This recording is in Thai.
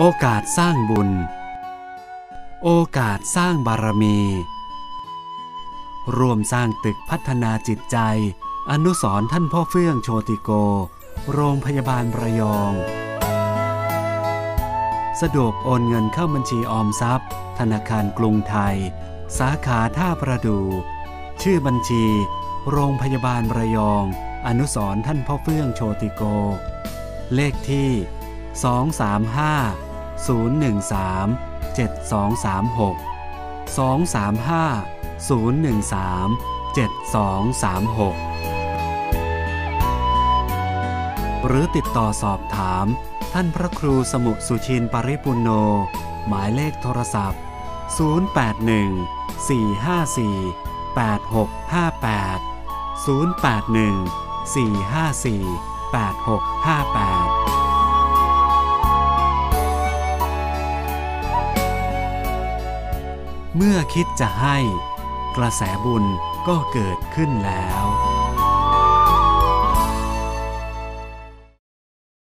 โอกาสสร้างบุญ โอกาสสร้างบารมีร่วมสร้างตึกพัฒนาจิตใจ อนุสรท่านพ่อเฟื่องโชติโก โรงพยาบาลระยอง สะดวกโอนเงินเข้าบัญชีออมทรัพย์ ธนาคารกรุงไทย สาขาท่าประดู ชื่อบัญชี โรงพยาบาลระยอง อนุสรท่านพ่อเฟื่องโชติโก เลขที่235 013 7236 235 013 7236 หรือติดต่อสอบถาม ท่านพระครูสมุสุชินปริปุนโน หมายเลขโทรศัพท์ 081 454 8658 081 454 8658 เมื่อคิดจะให้ กระแสบุญก็เกิดขึ้นแล้ว